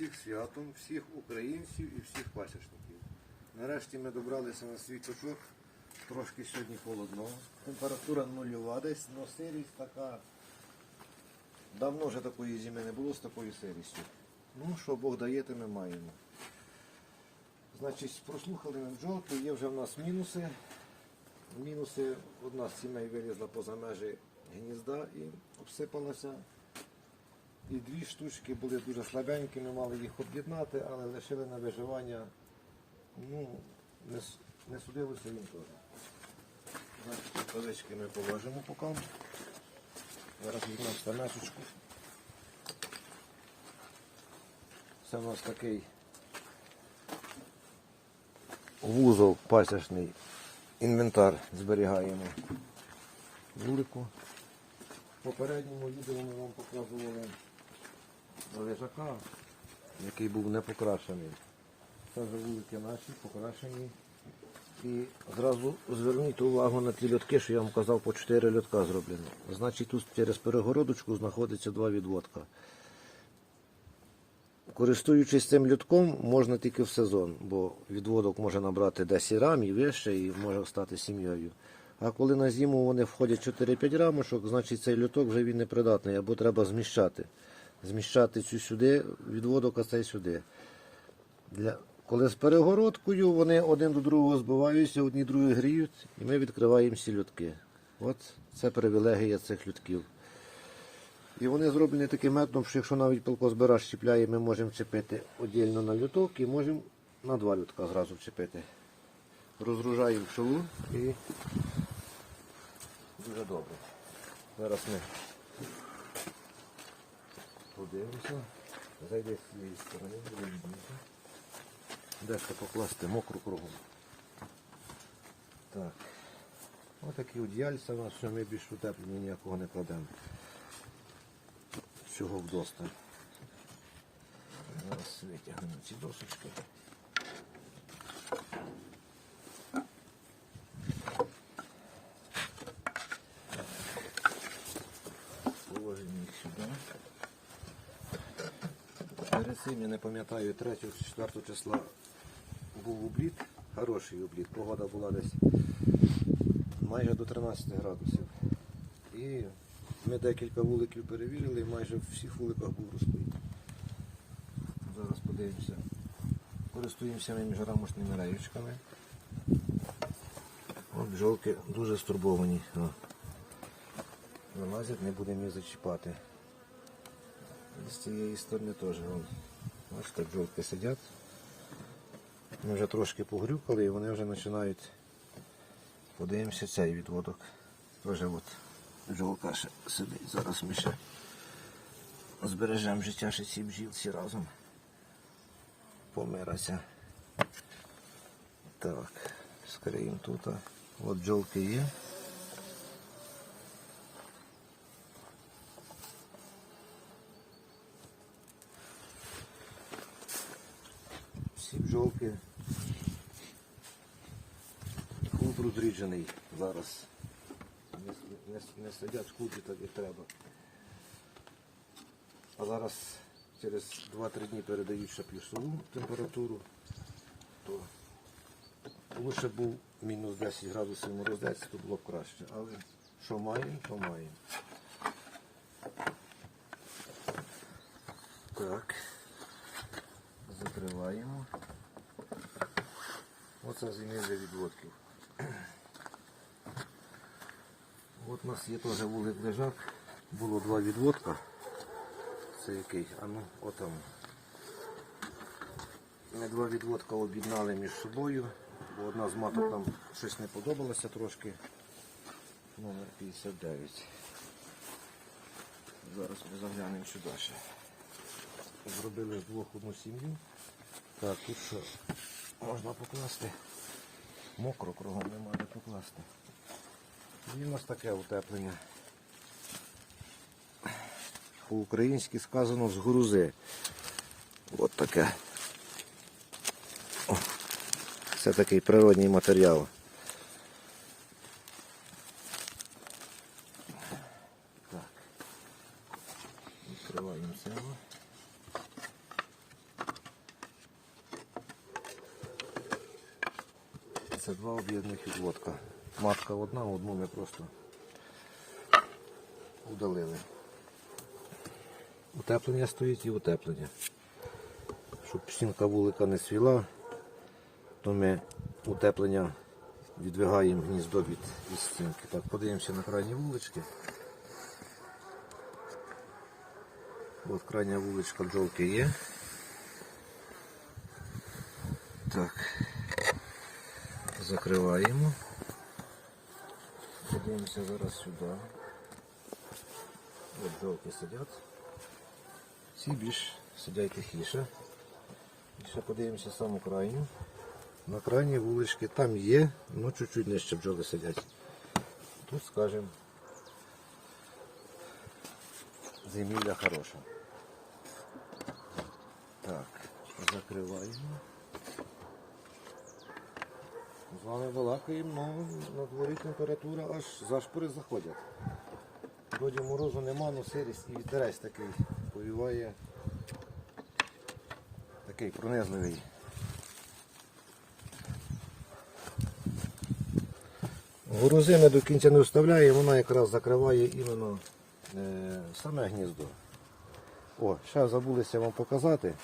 всіх святом, всіх українців і всіх пасічників. Нарешті ми добралися на свій точок. Трошки сьогодні холодно. Температура нульова десь, але сирість така. Давно вже такої зими не було з такою сирістю. Ну, що Бог дає, то ми маємо. Значить, прослухали ми бджолку, є вже в нас мінуси. Мінуси одна з сімей вилізла поза межі гнізда і обсипалася. І дві штучки були дуже слабенькі, ми мали їх об'єднати, але лишили на виживання. Ну, не, не судилося їм теж. Палички ми положимо поки. Зараз візьмемо стамесочку. Це у нас такий вузол пасічний інвентар зберігаємо. Вулику. В попередньому відео ми вам показували лежака, який був не покрашений. Це вже вулики наші, покрашені. І зразу зверніть увагу на ті льотки, що я вам казав, по 4 льотка зроблено. Значить, тут через перегородочку знаходиться два відводка. Користуючись цим льотком, можна тільки в сезон, бо відводок може набрати 10 рам і вище, і може стати сім'єю. А коли на зиму вони входять 4-5 рамочок, значить цей льоток вже він непридатний, або треба зміщати. Зміщати цю сюди, відводок, а цей сюди. Для... Коли з перегородкою вони один до другого збиваються, одні другі гріють, і ми відкриваємо всі льотки. От це привілегія цих льотків. І вони зроблені таким методом, що якщо навіть пилкозбирач чіпляє, ми можемо чіпити віддільно на люток і можемо на два лютка зразу вчепити. Розгружаємо пчелу і дуже добре. Зараз ми подивимося. Зайди з цієї сторони, буде відмінити. Де ще покласти мокру кругом. Так. Ось такі от яльця у нас, що ми більш утеплені ніякого не кладемо. Всього вдосталь. Зараз витягнемо ці досочки. Положимо їх сюди. Перед цим я не пам'ятаю 3-4 числа був обліт, хороший обліт, погода була десь майже до 13 градусів. І ми декілька вуликів перевірили, і майже в всіх вуликах був розплід. Зараз подивимося. Користуємося ми міжрамошними реєчками. От бджолки дуже стурбовані. Вилазять, не будемо їх зачіпати. З цієї сторони теж. Вон. Бачите, бджолки сидять. Ми вже трошки погрюкали і вони вже починають. Подивимося цей відводок. Теж от бджолка ще сидить. Зараз ми ще збережемо життя ще ці бджілці разом. Помираться. Так, скриємо тут. От бджолки є. Всі бджолки. Клуб розріджений зараз. Не, не, не сидять в так як треба. А зараз через 2-3 дні передають ще плюсову температуру, то лише був мінус 10 градусів морозець, то було б краще. Але що маємо, то маємо. Так. Закриваємо. Оце зім'я для відводків. От у нас є теж вулик лежак. Було два відводка. Це який? А ну, отам. Ми два відводка об'єднали між собою, бо одна з маток нам щось не подобалося трошки. Номер 59. Зараз ми заглянемо сюди. Зробили з двох одну сім'ю. Так, тут що можна покласти. Мокро кругом нема де покласти. І у нас таке утеплення. По-українськи сказано з грузи. От таке. Це такий природній матеріал. Так. Відкриваємо цього. Це два об'єднаних відводка. Матка одна, одну ми просто удалили. Утеплення стоїть і утеплення. Щоб стінка вулика не свіла, то ми утеплення відвигаємо гніздо від, від стінки. Так, подивимося на крайні вулички. От крайня вуличка бджолки є. Так. Закриваємо. Подивимося зараз сюди. От бджолки сидять. Ці більш сидять тихіше. І ще подивимося саму крайню. На крайній вуличці там є, ну чуть-чуть нижче бджоли сидять. Тут, скажімо, зимівля хороша. Так, закриваємо. З вами балакаємо, ну на дворі температура аж зашпори заходять. Вроді морозу нема, але сирість і вітерець такий повіває. Такий пронизливий. Грузи ми до кінця не вставляємо, вона якраз закриває іменно е, саме гніздо. О, ще забулися вам показати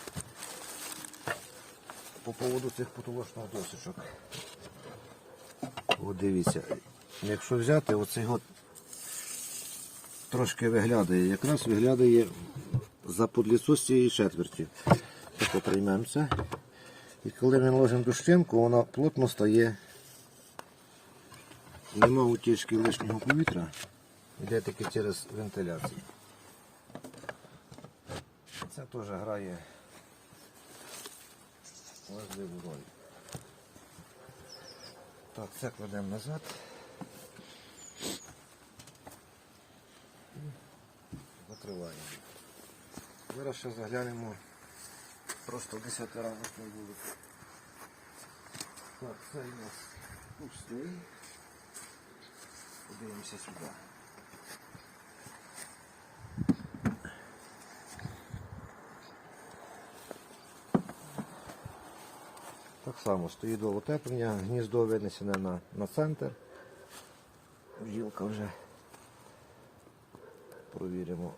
по поводу цих потолочних досочок. От дивіться, якщо взяти, оцей от трошки виглядає, якраз виглядає за подліцо з цієї четверті. Так приймемося. І коли ми ложимо дощинку, вона плотно стає. Нема утічки лишнього повітря, йде тільки через вентиляцію. Це теж грає важливу роль. Так, це кладемо назад. Закриваємо. Зараз ще заглянемо просто 10 не буде. Так, це у нас пустий. Подивимося сюди. Так само стоїть до утеплення, гніздо винесене на, на центр. Бджілка вже провіримо.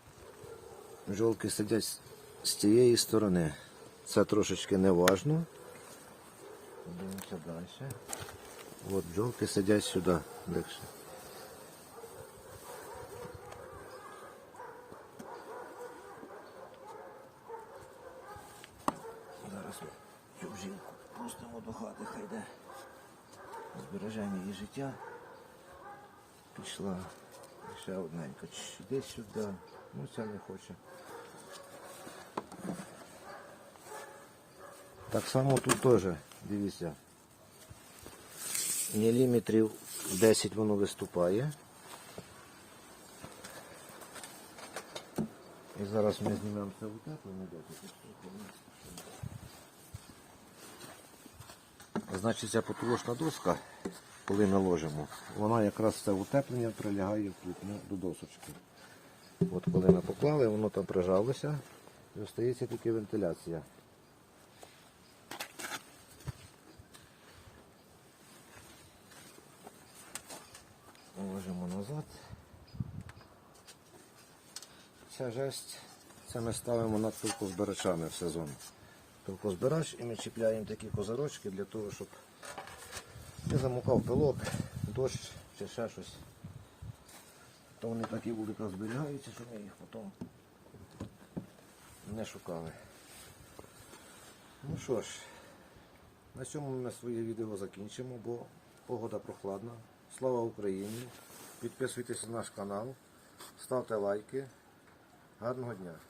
Бджолки сидять з- цієї сторони. Це трошечки неважно. Подивимося далі. От бджолки сидять сюди легше. Зараз цю бжілку пустимо до хати, хай йде. Збереження її життя. Пішла ще одненька. Чш, Іди сюди. Ну ця не хоче. Так само тут теж, дивіться. Міліметрів 10 воно виступає. І зараз ми знімемо це утеплення. Значить, ця потолочна доска, коли ми ложимо, вона якраз це утеплення прилягає вплотну до досочки. От коли ми поклали, воно там прижалося і остається тільки вентиляція. Ложимо назад. Ця жесть, це ми ставимо над пилкозбирачами в сезон. Пилкозбирач і ми чіпляємо такі козарочки для того, щоб не замукав пилок, дощ чи ще щось. То вони такі будуть зберігаються, щоб ми їх потім не шукали. Ну що ж, на цьому ми своє відео закінчимо, бо погода прохладна. Слава Україні! Підписуйтесь на наш канал, ставте лайки. Гарного дня!